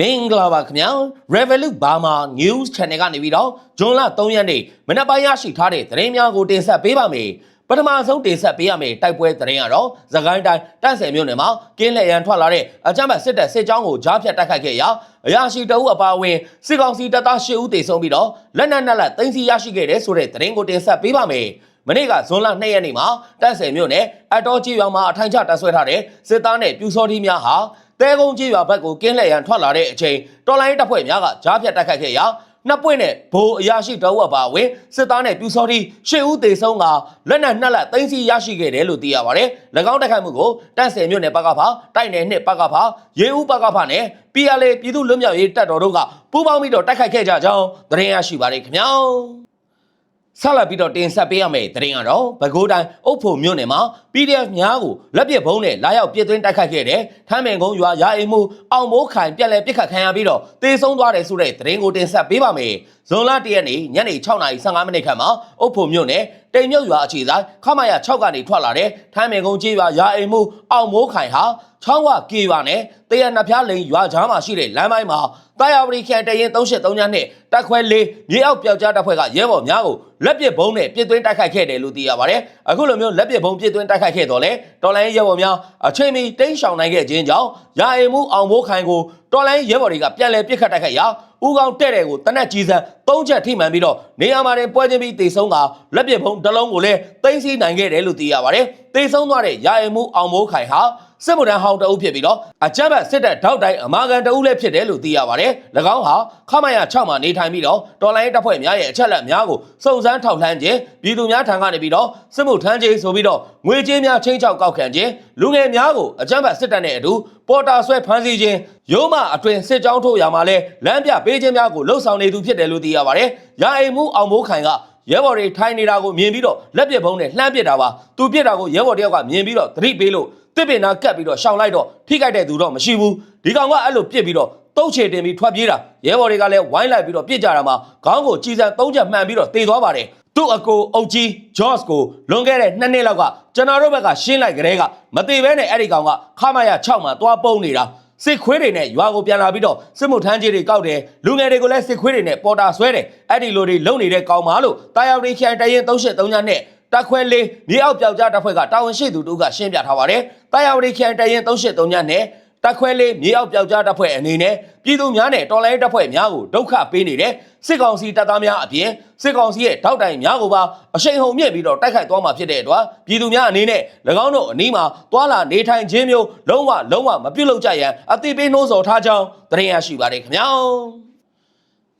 မင်္ဂလာပါခင်ဗျာ Revolut Burma News Channel ကနေပြီးတော့ဇွန်လ3ရက်နေ့မနက်ပိုင်းရရှိထားတဲ့သတင်းများကိုတင်ဆက်ပေးပါမယ်ပထမဆုံးတင်ဆက်ပေးရမယ့်တိုက်ပွဲသတင်းကတော့သခိုင်းတိုင်းတန့်ဆယ်မြို့နယ်မှာကင်းလက်ရန်ထွက်လာတဲ့အကြမ်းဖက်စစ်တပ်စစ်ကြောင်းကိုကြားဖြတ်တိုက်ခိုက်ခဲ့ရာအရာရှိတအုပ်အပါအဝင်စစ်ကောင်စီတပ်သား၈ဦးတေဆုံးပြီးတော့လက်နက်နဲ့လက်သိမ်းဆီးရရှိခဲ့တဲ့ဆိုတဲ့သတင်းကိုတင်ဆက်ပေးပါမယ်မနေ့ကဇွန်လ2ရက်နေ့မှာတန့်ဆယ်မြို့နယ်အတော်ကြီးရွာမှာအထိုင်ချတပ်ဆွဲထားတဲ့စစ်သားနဲ့ပြူစောထီးများဟာ တဲကုန်းကြီးရွာဘက်ကိုကင်းလှည့်ရန်ထွက်လာတဲ့အချိန်တော်လိုင်းတပ်ဖွဲ့များကကြားဖြတ်တိုက်ခိုက်ခဲ့ရာနှစ်ပွင့်နဲ့ဘိုးအရာရှိတအုပ်အပါအဝင်စစ်သားနဲ့ပြူစောထီးရှစ်ဦးသေဆုံးကလက်နက်နှစ်လက်သိမ်းဆီးရရှိခဲ့တယ်လို့သိရပါတယ်။၎င်းတိုက်ခိုက်မှုကိုတန့်ဆယ်မြို့နယ်ပကဖာတိုက်နယ်နှစ်ပကဖာရေဦးပကဖာနဲ့ PLA ပြည်သူ့လွတ်မြောက်ရေးတပ်တော်တို့ကပူးပေါင်းပြီးတော့တိုက်ခိုက်ခဲ့ကြကြောင်းသတင်းရရှိပါတယ်ခင်ဗျာ။ ဆက်လက်ပြီးတော့တင်ဆက်ပေးရမယ့်သတင်းကတော့ပဲခူးတိုင်းအုပ်ဖို့မြို့နယ်မှာ PDF များကိုလက်ပစ်ဘုံနဲ့လာရောက်ပြစ်သွင်းတိုက်ခိုက်ခဲ့တဲ့ထမ်းမင်ကုန်းရွာရာအိမ်မှုအောင်မိုးခိုင်ပြက်လက်ပစ်ခတ်ခံရပြီးတော့တေဆုံးသွားတယ်ဆိုတဲ့သတင်းကိုတင်ဆက်ပေးပါမယ်။ ဇွန်လ၁ရက်နေ့ညနေ6:15မိနစ်ခန့်မှာအုပ်ဖို့မြို့နယ်တိမ်မြုပ်ရွာအခြေဆိုင်ခမရ6ကနေထွက်လာတဲ့ထမ်းမင်ကုန်းကျေးရွာရာအိမ်မှုအောင်မိုးခိုင်ဟာချောင်းဝကေရွာနဲ့တရနှစ်ဖျားလိန်ရွာကြားမှာရှိတဲ့လမ်းပိုင်းမှာတာယာဝတီခရိုင်တရင်383ညနဲ့တက်ခွဲလေးမြေအောက်ပြောက်ကြားတပ်ဖွဲ့ကရဲဘော်များကိုလက်ပစ်ဘုံနဲ့ပြစ်သွင်းတိုက်ခိုက်ခဲ့တယ်လို့သိရပါတယ်။အခုလိုမျိုးလက်ပစ်ဘုံပြစ်သွင်းတိုက်ခိုက်ခဲ့တော့လေတော်လိုင်းရဲဘော်များအချိန်မီတိမ်းရှောင်နိုင်ခဲ့ခြင်းကြောင့်ရာအိမ်မှုအောင်မိုးခိုင်ကိုတော်လိုင်းရဲဘော်တွေကပြန်လည်ပစ်ခတ်တိုက်ခိုက်ရာ ဦးကောင်တဲ့တဲ့ကိုတနက်ကြီးစံ၃ချက်ထိမှန်ပြီးတော့နေရာမှာတင်ပွဲချင်းပြီးတေဆုံးကလက်ပစ်ဘုံတစ်လုံးကိုလည်းသိမ်းဆည်းနိုင်ခဲ့တယ်လို့သိရပါတယ်။တေဆုံးသွားတဲ့ရာအိမ်မှုအောင်မိုးခိုင်ဟာ စစ်မှုထမ်းဟောင်းတအုပ်ဖြစ်ပြီးတော့အကြမ်းဖက်စစ်တပ်ထောက်တိုင်းအမာခံတအုပ်လည်းဖြစ်တယ်လို့သိရပါတယ်။၎င်းဟာခမရ6မှာနေထိုင်ပြီးတော့တော်လိုင်းတပ်ဖွဲ့များရဲ့အချက်လက်များကိုစုံစမ်းထောက်လှမ်းခြင်းပြည်သူများထံကနေပြီးတော့စစ်မှုထမ်းခြင်းဆိုပြီးတော့ငွေကြေးများချင်းချောက်ကောက်ခံခြင်းလူငယ်များကိုအကြမ်းဖက်စစ်တပ်နဲ့အတူပေါ်တာဆွဲဖမ်းဆီးခြင်းရိုးမအတွင်စစ်ကြောင်းထိုးရာမှာလဲလမ်းပြပေးခြင်းများကိုလှုပ်ဆောင်နေသူဖြစ်တယ်လို့သိရပါတယ်။ရာအိမ်မှုအောင်မိုးခိုင်က ရဲဘော်တွေထိုင်နေတာကိုမြင်ပြီးတော့လက်ပစ်ဘုံနဲ့လှမ်းပစ်တာပါသူပစ်တာကိုရဲဘော်တယောက်ကမြင်ပြီးတော့သတိပေးလို့တစ်ပင်နာကတ်ပြီးတော့ရှောင်လိုက်တော့ထိခိုက်တဲ့သူတော့မရှိဘူးဒီကောင်ကအဲ့လိုပစ်ပြီးတော့တုတ်ချေတင်ပြီးထွက်ပြေးတာရဲဘော်တွေကလည်းဝိုင်းလိုက်ပြီးတော့ပြစ်ကြတာမှာခေါင်းကိုကြီးစံသုံးချက်မှန်ပြီးတော့တေသွားပါတယ်သူ့အကိုအုတ်ကြီးဂျော့စ်ကိုလွန်ခဲ့တဲ့နှစ်နှစ်လောက်ကကျွန်တော်တို့ဘက်ကရှင်းလိုက်ကြတဲ့ကမသေးဘဲနဲ့အဲ့ဒီကောင်ကခမရ6မှာသွားပုံးနေတာ စစ်ခွေးတွေနဲ့ရွာကိုပြန်လာပြီးတော့စစ်မှုထမ်းကြီးတွေကောက်တယ်လူငယ်တွေကိုလည်းစစ်ခွေးတွေနဲ့ပေါ်တာဆွဲတယ်အဲ့ဒီလိုတွေလုံနေတဲ့ကောင်မလို့တာယာရီခိုင်တရင်373ညနဲ့တက်ခွဲလေးမြေအောက်ပြောက်ကြားတပ်ဖွဲ့ကတာဝန်ရှိသူတို့ကရှင်းပြထားပါတယ်တာယာရီခိုင်တရင်373ညနဲ့ တက်ခွဲလေးမြေအောက်ပြောက်ကြားတပ်ဖွဲ့အနေနဲ့ပြည်သူများနဲ့တော်လိုင်းတပ်ဖွဲ့များကိုဒုက္ခပေးနေတဲ့စစ်ကောင်စီတပ်သားများအပြင်စစ်ကောင်စီရဲ့ထောက်တိုင်များကိုပါအရှိန်ဟုန်မြင့်ပြီးတော့တိုက်ခိုက်သွားမှာဖြစ်တဲ့အတွက်ပြည်သူများအနေနဲ့၎င်းတို့အနီးမှာတွာလာနေထိုင်ခြင်းမျိုးလုံးဝလုံးဝမပြုတ်လောက်ကြရန်အသိပေးနှိုးဆော်ထားကြောင်းသတင်းရရှိပါတယ်ခင်ဗျာ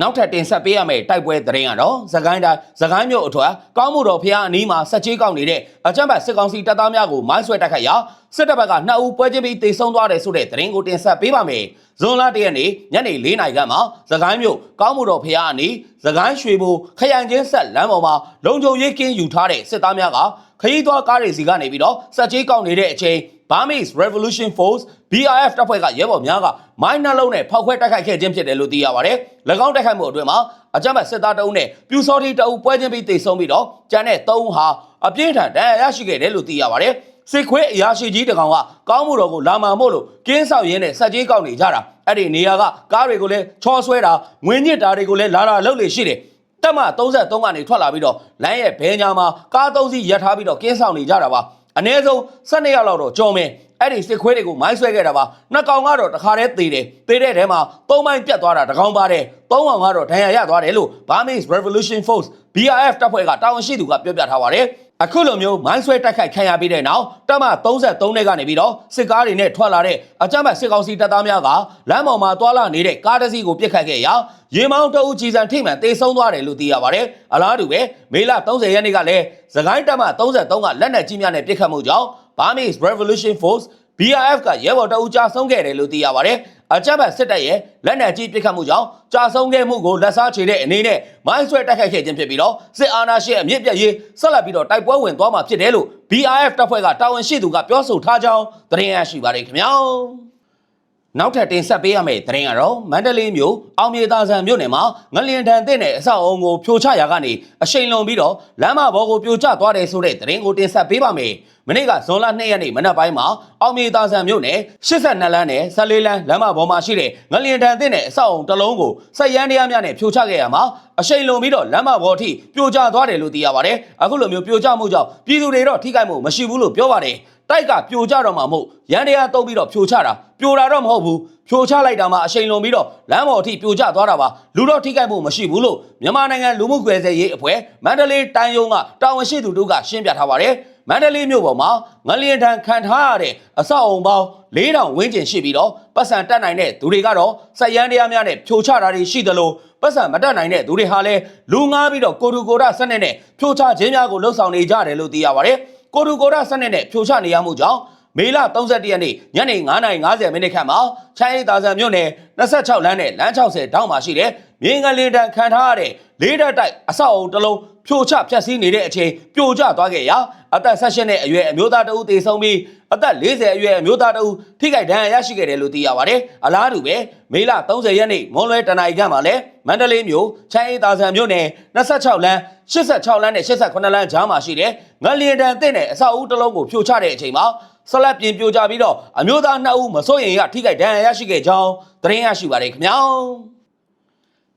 နောက်ထပ်တင်ဆက်ပေးရမယ့်တိုက်ပွဲသတင်းကတော့သခိုင်းတိုင်းသခိုင်းမြို့အထွတ်ကောင်းမှုတော်ဖျားအနီးမှာဆက်ချေးကောက်နေတဲ့အကြမ်းဖက်စစ်ကောင်စီတပ်သားများကိုမိုင်းဆွဲတိုက်ခိုက်ရာ စစ်တပ်ဘက်ကနှစ်ဦးပွဲချင်းပြီးတေဆုံးသွားတယ်ဆိုတဲ့သတင်းကိုတင်ဆက်ပေးပါမယ်။ဇွန်လ၁ရက်နေ့ညနေ၄နာရီခန့်မှာသခိုင်းမြို့ကောင်းမှုတော်ဖျားအနီးသခိုင်းရွှေဘိုခရိုင်ချင်းဆက်လမ်းပေါ်မှာလုံခြုံရေးကင်းယူထားတဲ့စစ်သားများကခရီးသွားကားတွေစီကနေပြီးတော့ဆက်ချေးကောက်နေတဲ့အချိန် Burmese Revolution Force BRF တပ်ဖွဲ့ကရဲဘော်များကမိုင်းနှလုံးနဲ့ဖောက်ခွဲတိုက်ခိုက်ခဲ့ခြင်းဖြစ်တယ်လို့သိရပါတယ်။၎င်းတိုက်ခိုက်မှုအတွင်းမှာအကြမ်းဖက်စစ်သားတအုပ်နဲ့ပြူစောတိတအုပ်ပွဲချင်းပြီးတေဆုံးပြီးတော့ကျန်တဲ့၃ဦးဟာအပြင်းထန်ဒဏ်ရာရရှိခဲ့တယ်လို့သိရပါတယ်။ စစ်ခွေးအရာရှိကြီးတကောင်ကကောင်းမှုတော်ကိုလာမာမို့လို့ကင်းဆောက်ရင်းနဲ့စက်ကြီးကောက်နေကြတာအဲ့ဒီနေရာကကားတွေကိုလည်းချောဆွဲတာငွေညစ်တာတွေကိုလည်းလာလာလှုပ်လေရှိတယ်တက်မ33ကနေထွက်လာပြီးတော့လမ်းရဲ့ဘဲညာမှာကားသုံးစီးရပ်ထားပြီးတော့ကင်းဆောင်နေကြတာပါအနည်းဆုံး12ရက်လောက်တော့ကြော်မယ်အဲ့ဒီစစ်ခွေးတွေကိုမိုင်းဆွဲခဲ့တာပါနှစ်ကောင်ကတော့တခါတည်းသေတယ်သေတဲ့ထဲမှာသုံးမိုင်းပြတ်သွားတာတကောင်ပါတယ်သုံးကောင်ကတော့ဒဏ်ရာရသွားတယ်လို့ Burmese Revolution Force BRF တပ်ဖွဲ့ကတာဝန်ရှိသူကပြောပြထားပါတယ် အခုလိုမျိုးမိုင်းဆွဲတိုက်ခိုက်ခံရပြီးတဲ့နောက်တပ်မ33နဲ့ကနေပြီးတော့စစ်ကားတွေနဲ့ထွက်လာတဲ့အကြမ်းဖက်စစ်ကောင်စီတပ်သားများကလမ်းပေါ်မှာတွာလာနေတဲ့ကားတစ်စီးကိုပြစ်ခတ်ခဲ့ရာရေမောင်းတအုပ်ကြီးစံထိမှန်တေဆုံးသွားတယ်လို့သိရပါတယ်။အလားတူပဲမေလ30ရက်နေ့ကလည်းသခိုင်းတပ်မ33ကလက်နက်ကြီးများနဲ့ပြစ်ခတ်မှုကြောင့် Burmese Revolution Force BRF ကရဲဘော်တအုပ်ကြာဆုံးခဲ့တယ်လို့သိရပါတယ်။ အကြမ်းဖက်စစ်တပ်ရဲ့လက်နက်ကြီးပစ်ခတ်မှုကြောင့်ကြာဆုံးခဲ့မှုကိုလက်စားချေတဲ့အနေနဲ့မိုင်းဆွဲတိုက်ခိုက်ခဲ့ခြင်းဖြစ်ပြီးတော့စစ်အာဏာရှင်အမြင့်ပြတ်ရေးဆက်လက်ပြီးတော့တိုက်ပွဲဝင်သွားမှာဖြစ်တယ်လို့ BRF တပ်ဖွဲ့ကတာဝန်ရှိသူကပြောဆိုထားကြောင်းသတင်းရရှိပါတယ်ခင်ဗျာ။နောက်ထပ်တင်ဆက်ပေးရမယ့်သတင်းကတော့မန္တလေးမြို့အောင်မြေသာဆန်မြို့နယ်မှာငလျင်တန်တဲ့အဆောက်အုံကိုဖြိုချရာကနေအရှိန်လွန်ပြီးတော့လမ်းမဘော်ကိုပြိုကျသွားတယ်ဆိုတဲ့သတင်းကိုတင်ဆက်ပေးပါမယ်။မနေ့ကဇွန်လ2ရက်နေ့မနက်ပိုင်းမှာအောင်မြေသာဆန်မြို့နယ်82လမ်းနဲ့14လမ်းလမ်းမပေါ်မှာရှိတဲ့ငလျင်တန်တဲ့နဲ့အဆောက်အုံတစ်လုံးကိုစက်ရန်တရားများနဲ့ဖြိုချခဲ့ရမှာအရှိန်လုံးပြီးတော့လမ်းမပေါ်အထိပြိုကျသွားတယ်လို့သိရပါတယ်အခုလိုမျိုးပြိုကျမှုကြောင့်ပြည်သူတွေတော့ထိခိုက်မှုမရှိဘူးလို့ပြောပါတယ်တိုက်ကပြိုကျတော့မှာမဟုတ်ရန်တရားတုံးပြီးတော့ဖြိုချတာပြိုတာတော့မဟုတ်ဘူးဖြိုချလိုက်တာမှအရှိန်လွန်ပြီးတော့လမ်းပေါ်အထိပြိုကျသွားတာပါလူတော့ထိခိုက်မှုမရှိဘူးလို့မြန်မာနိုင်ငံလူမှုကွယ်ဆယ်ရေးအဖွဲ့မန္တလေးတိုင်းယုံကတာဝန်ရှိသူတို့ကရှင်းပြထားပါတယ် မန္တလေးမြို့ပေါ်မှာငလျင်ထံခံထားရတဲ့အဆောက်အုံပေါင်း4000ဝန်းကျင်ရှိပြီးတော့ပတ်စံတက်နိုင်တဲ့သူတွေကတော့စက်ရန်တရားများနဲ့ဖြိုချတာတွေရှိသလိုပတ်စံမတက်နိုင်တဲ့သူတွေဟာလည်းလူငားပြီးတော့ကိုတူကိုရစနစ်နဲ့ဖြိုချခြင်းများကိုလှုပ်ဆောင်နေကြတယ်လို့သိရပါတယ်ကိုတူကိုရစနစ်နဲ့ဖြိုချနေရမှုကြောင့်မေလ31ရက်နေ့ညနေ9:50မိနစ်ခန့်မှာချိုင်းရီသာဆန်မြို့နယ်26လမ်းနဲ့လမ်း60တောင်းမှာရှိတဲ့မြင်းကလေးတန်းခံထားရတဲ့ လေးတက်တိုက်အဆောက်အုံတစ်လုံးဖြိုချဖျက်ဆီးနေတဲ့အချိန်ပြိုကျသွားခဲ့ရာအသက်16နှစ်အရွယ်အမျိုးသားတဦးသေဆုံးပြီးအသက်40အရွယ်အမျိုးသားတဦးထိခိုက်ဒဏ်ရာရရှိခဲ့တယ်လို့သိရပါတယ်။အလားတူပဲမေလ30ရက်နေ့မွန်လွဲတနိုင်ခန့်မှာလည်းမန္တလေးမြို့ချိုင်းရီသာဆန်မြို့နယ်26လမ်း86လမ်းနဲ့88လမ်းကြားမှာရှိတဲ့ငလျင်တန်တဲ့နဲ့အဆောက်အဦတစ်လုံးကိုဖြိုချတဲ့အချိန်မှာဆလတ်ပြင်ပြိုကြပြီးတော့အမျိုးသားနှစ်ဦးမစိုးရင်ရထိခိုက်ဒဏ်ရာရရှိခဲ့ကြောင်းသတင်းရရှိပါတယ်ခင်ဗျာ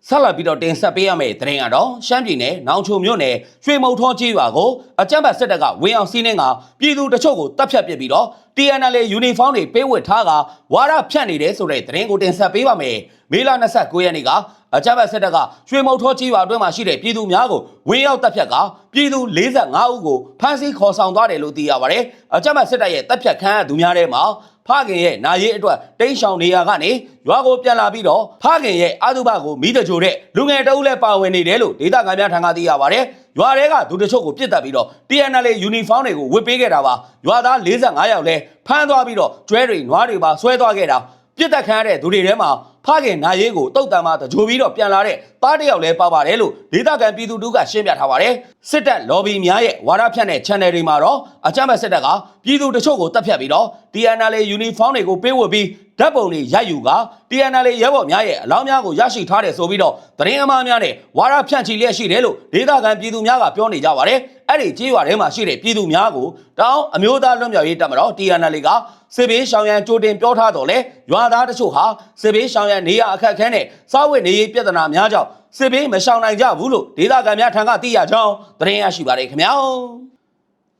ဆက်လက်ပြီးတော့တင်ဆက်ပေးရမယ့်သတင်းကတော့ရှမ်းပြည်နယ်နောင်ချုံမြို့နယ်ရွှေမုံထောကြီးရွာကိုအကြမ်းဖက်စစ်တပ်ကဝင်အောင်စီးနှင်းကပြည်သူတချို့ကိုတပ်ဖြတ်ပစ်ပြီးတော့ TNL ယူနီဖောင်းတွေပေးဝတ်ထားကဝါရဖြန့်နေတယ်ဆိုတဲ့သတင်းကိုတင်ဆက်ပေးပါမယ်မေလ29ရက်နေ့ကအကြမ်းဖက်စစ်တပ်ကရွှေမုံထောကြီးရွာအတွင်းမှာရှိတဲ့ပြည်သူများကိုဝင်ရောက်တပ်ဖြတ်ကပြည်သူ45ဦးကိုဖမ်းဆီးခေါ်ဆောင်သွားတယ်လို့သိရပါတယ်အကြမ်းဖက်စစ်တပ်ရဲ့တပ်ဖြတ်ခံရသူများထဲမှာဖခင်ရဲ့နာရေးအတွက်တိန့်ရှောင်နေရကနေရွာကိုပြန်လာပြီးတော့ဖခင်ရဲ့အာသုဘကိုမိတကြိုတဲ့လူငယ်တအုပ်လည်းပါဝင်နေတယ်လို့ဒေသခံများထံကသိရပါတယ်။ရွာတွေကသူတချို့ကိုပြစ်တက်ပြီးတော့ TNL ယူနီဖောင်းတွေကိုဝစ်ပေးခဲ့တာပါ။ရွာသား45ယောက်လည်းဖမ်းသွားပြီးတော့ကျွဲတွေနွားတွေပါဆွဲသွားခဲ့တာ ပြစ်တက်ခံရတဲ့သူတွေထဲမှာဖခင်နာရေးကိုတုတ်တန်မှတကြိုပြီးတော့ပြန်လာတဲ့သားတစ်ယောက်လည်းပါပါတယ်လို့ဒေသခံပြည်သူတို့ကရှင်းပြထားပါတယ်။စစ်တပ် lobby များရဲ့ဝါဒဖြန့်တဲ့ channel တွေမှာတော့အကြမ်းဖက်စစ်တပ်ကပြည်သူတချို့ကိုတပ်ဖြတ်ပြီးတော့ TNL uniform တွေကိုပေးဝတ်ပြီး ဓာတ်ပုံတွေရိုက်ယူက TNL ရဲဘော်များရဲ့အလောင်းများကိုရရှိထားတယ်ဆိုပြီးတော့သတင်းအမှားများနဲ့ဝါဒဖြန့်ချီလျက်ရှိတယ်လို့ဒေသခံပြည်သူများကပြောနေကြပါတယ်။အဲ့ဒီကြေးရွာထဲမှာရှိတဲ့ပြည်သူများကိုတောင်းအမျိုးသားလွတ်မြောက်ရေးတပ်မတော် TNL ကစစ်ဘေးရှောင်ရန်ကြိုတင်ပြောထားတော့လေရွာသားတချို့ဟာစစ်ဘေးရှောင်ရန်နေရအခက်အခဲနဲ့စားဝတ်နေရေးပြဿနာများကြောင့်စစ်ဘေးမရှောင်နိုင်ကြဘူးလို့ဒေသခံများထံကသိရကြောင်းသတင်းရရှိပါတယ်ခင်ဗျာ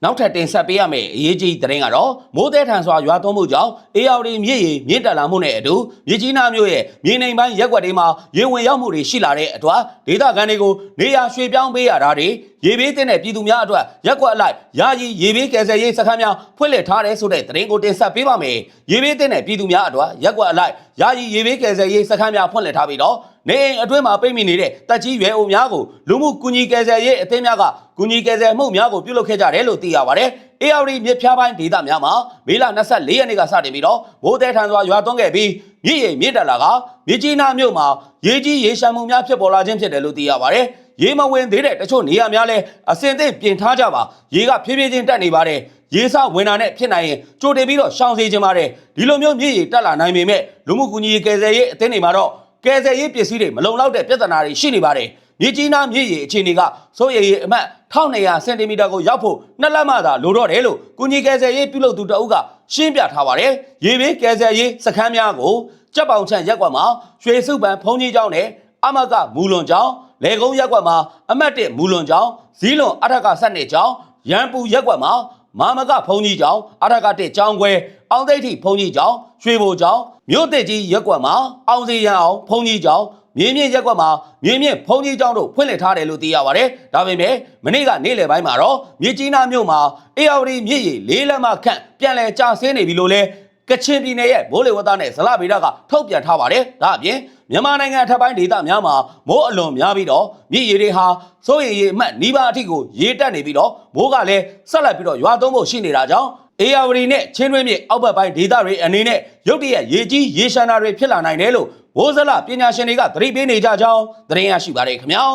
နောက်ထပ်တင်ဆက်ပေးရမယ့်အရေးကြီးသတင်းကတော့မိုးတဲထန်စွာရွာသွန်းမှုကြောင့်အေယာဝတီမြစ်ရေမြင့်တက်လာမှုနဲ့အတူမြစ်ကြီးနားမြို့ရဲ့မြေနိမ့်ပိုင်းရက်ွက်တွေမှာရေဝင်ရောက်မှုတွေရှိလာတဲ့အတွက်ဒေသခံတွေကိုနေရာရွှေ့ပြောင်းပေးရတာတွေရေဘေးတင်တဲ့ပြည်သူများအတွက်ရက်ွက်အလိုက်ယာယီရေဘေးကယ်ဆယ်ရေးစခန်းများဖွင့်လှစ်ထားတယ်ဆိုတဲ့သတင်းကိုတင်ဆက်ပေးပါမယ်ရေဘေးတင်တဲ့ပြည်သူများအတွက်ရက်ွက်အလိုက် ယာယီရေဘေးကယ်ဆယ်ရေးစခန်းများဖွင့်လှစ်ထားပြီးတော့နေအိမ်အတွင်းမှာပိတ်မိနေတဲ့တက်ကြီးရွယ်အိုများကိုလူမှုကူညီကယ်ဆယ်ရေးအသင်းများကကူညီကယ်ဆယ်မှုများကိုပြုလုပ်ခဲ့ကြတယ်လို့သိရပါတယ်။ AR မြစ်ဖျားပိုင်းဒေသများမှာမေလ24ရက်နေ့ကစတင်ပြီးတော့မိုးတဲထန်စွာရွာသွန်းခဲ့ပြီးမြစ်ရိပ်မြစ်တက်လာကမြစ်ကြီးနားမြို့မှာရေကြီးရေရှမ်းမှုများဖြစ်ပေါ်လာခြင်းဖြစ်တယ်လို့သိရပါတယ်။ရေမဝင်သေးတဲ့တချို့နေရာများလဲအစင်သင့်ပြင်ထားကြပါရေကဖြည်းဖြည်းချင်းတက်နေပါတယ်။ ရေစဝင်တာနဲ့ဖြစ်နိုင်ရင်ကြိုတင်ပြီးတော့ရှောင်စေခြင်းပါတယ်ဒီလိုမျိုးမြစ်ရေတက်လာနိုင်ပေမဲ့လူမှုကူညီရေးကယ်ဆယ်ရေးအသင်းတွေမှာတော့ကယ်ဆယ်ရေးပစ္စည်းတွေမလုံလောက်တဲ့ပြဿနာတွေရှိနေပါတယ်မြေကြီးနားမြစ်ရေအခြေအနေကစိုးရိမ်ရေးအမှတ်1200စင်တီမီတာကိုရောက်ဖို့နှစ်လက်မှသာလိုတော့တယ်လို့ကုညီကယ်ဆယ်ရေးပြုလုပ်သူတအုပ်ကရှင်းပြထားပါတယ်ရေဘေးကယ်ဆယ်ရေးစခန်းများကိုကြက်ပေါင်ချန်ရက်ကွက်မှာရွှေစုပန်ဖုံးကြီးကျောင်းနဲ့အမကမူလွန်ကျောင်းလေကုန်းရက်ကွက်မှာအမတ်တစ်မူလွန်ကျောင်းဇီးလွန်အထက်ကဆက်နေကျောင်းရန်ပူရက်ကွက်မှာမာမကဖုံကြီးကျောင်းအထက်ကတစ်ကျောင်းခွဲအောင်သိဋ္ဌိဖုံကြီးကျောင်းရွှေဘိုကျောင်းမြို့တစ်ကြီးရက်ကွက်မှာအောင်စီရန်အောင်ဖုံကြီးကျောင်းမြင်းမြင့်ရက်ကွက်မှာမြင်းမြင့်ဖုံကြီးကျောင်းတို့ဖွင့်လှစ်ထားတယ်လို့သိရပါတယ်။ဒါပေမဲ့မနေ့ကနေ့လယ်ပိုင်းမှာတော့မြစ်ကြီးနားမြို့မှာအေယာဝတီမြစ်ရေလေးလက်မခန့်ပြန်လည်ကျဆင်းနေပြီလို့လဲကချင်ပြည်နယ်ရဲ့မိုးလေဝသနဲ့ဇလဗေဒကထုတ်ပြန်ထားပါတယ်။ဒါအပြင် မြန်မာနိုင်ငံအထက်ပိုင်းဒေသများမှာမိုးအလွန်များပြီးတော့မြစ်ရေတွေဟာစိုးရိမ်ရေအမှတ်နီးပါးအထိကိုရေတက်နေပြီးတော့မိုးကလည်းဆက်လက်ပြီးတော့ရွာသွန်းဖို့ရှိနေတာကြောင့်အေယာဝတီနဲ့ချင်းတွင်းမြစ်အောက်ဘက်ပိုင်းဒေသတွေအနေနဲ့ရုတ်တရက်ရေကြီးရေရှမ်းတာတွေဖြစ်လာနိုင်တယ်လို့ဝိုးဇလပညာရှင်တွေကသတိပေးနေကြကြောင်းသတင်းရရှိပါတယ်ခင်ဗျာ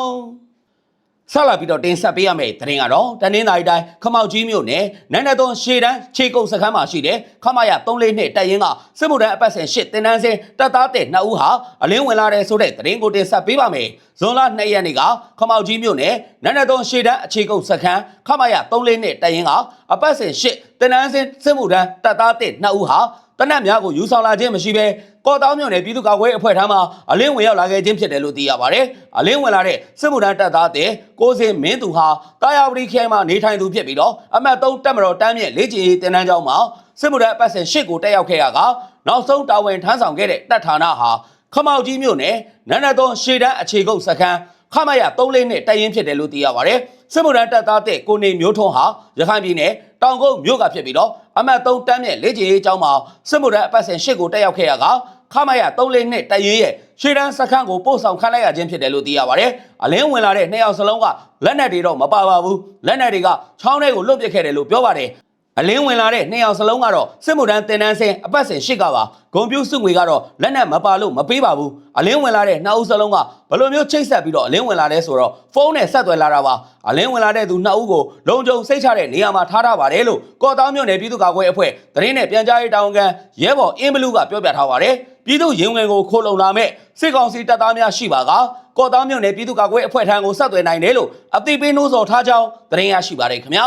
ဆက်လာပြီးတော့တင်ဆက်ပေးရမယ့်သတင်းကတော့တနင်္သာရီတိုင်းခမောက်ကြီးမြို့နယ်နန်းနသွန်ရှေတန်းခြေကုပ်စခန်းမှာရှိတဲ့ခမရ34နှစ်တပ်ရင်းကစစ်မှုထမ်းအပတ်စဉ်8တင်နန်းစင်တပ်သားတဲ့2ဦးဟာအလင်းဝင်လာတဲ့ဆိုတဲ့သတင်းကိုတင်ဆက်ပေးပါမယ်။ဇွန်လ2ရက်နေ့ကခမောက်ကြီးမြို့နယ်နန်းနသွန်ရှေတန်းအခြေကုပ်စခန်းခမရ34နှစ်တပ်ရင်းကအပတ်စဉ်8 တနန်းစင်စစ်မှုထမ်းတပ်သားတစ်နှစ်ဦးဟာတနက်များကိုယူဆောင်လာခြင်းမရှိဘဲကော့တောင်းမြို့နယ်ပြည်သူ့ကာကွယ်ရေးအဖွဲ့ထမ်းမှအလင်းဝင်ရောက်လာခဲ့ခြင်းဖြစ်တယ်လို့သိရပါတယ်။အလင်းဝင်လာတဲ့စစ်မှုထမ်းတပ်သားတဲ့ကိုစင်မင်းသူဟာတာယာဝတီခရိုင်မှာနေထိုင်သူဖြစ်ပြီးတော့အမှတ်3တပ်မတော်တမ်းမြင့်လေ့ကျင့်ရေးတင်နန်းကျောင်းမှာစစ်မှုထမ်းအပတ်စဉ်၈ကိုတက်ရောက်ခဲ့ရကနောက်ဆုံးတာဝန်ထမ်းဆောင်ခဲ့တဲ့တပ်ဌာနဟာခမောက်ကြီးမြို့နယ်နန်းနသွန်ရှေတန်းအခြေကုပ်စခန်း ခမရ3လေးနဲ့တိုက်ရင်ဖြစ်တယ်လို့သိရပါတယ်။စစ်မှုထမ်းတပ်သားတဲ့ကိုနေမျိုးထွန်းဟာရခိုင်ပြည်နယ်တောင်ကုန်းမြို့ကဖြစ်ပြီးတော့အမှတ်3တမ်းမြင့်လေ့ကျင့်ရေးကျောင်းမှာစစ်မှုထမ်းအပတ်စဉ်၈ကိုတက်ရောက်ခဲ့ရကခမရ3လေးနဲ့တိုက်ရင်ရဲ့ရှေတန်းစခန်းကိုပို့ဆောင်ခံလိုက်ရခြင်းဖြစ်တယ်လို့သိရပါတယ်။အလင်းဝင်လာတဲ့နှစ်ယောက်စလုံးကလက်နက်တွေတော့မပါပါဘူး။လက်နက်တွေကချောင်းထဲကိုလွတ်ပစ်ခဲ့တယ်လို့ပြောပါတယ်။ အလင်းဝင်လာတဲ့နှစ်ယောက်စလုံးကတော့စစ်မှုထမ်းတင်နန်းစင်အပတ်စဉ်ရှစ်ကပါဂုံပြူစုငွေကတော့လက်နက်မပါလို့မပေးပါဘူးအလင်းဝင်လာတဲ့နှစ်ဦးစလုံးကဘယ်လိုမျိုးချိတ်ဆက်ပြီးတော့အလင်းဝင်လာတဲ့ဆိုတော့ဖုန်းနဲ့ဆက်သွယ်လာတာပါအလင်းဝင်လာတဲ့သူနှစ်ဦးကိုလုံခြုံစိတ်ချတဲ့နေရာမှာထားထားပါတယ်လို့ကော့တောင်းမြို့နယ်ပြည်သူ့ကာကွယ်ရေးအဖွဲ့သတင်းနဲ့ပြန်ကြားရေးတာဝန်ခံရဲဘော်အင်းဘလူးကပြောပြထားပါတယ်ပြည်သူရင်ဝင်ကိုခိုးလုံလာမဲ့စစ်ကောင်စီတပ်သားများရှိပါကကော့တောင်းမြို့နယ်ပြည်သူ့ကာကွယ်ရေးအဖွဲ့ထံကိုဆက်သွယ်နိုင်တယ်လို့အသိပေးနှိုးဆော်ထားကြောင်းသတင်းရရှိပါတယ်ခင်ဗျာ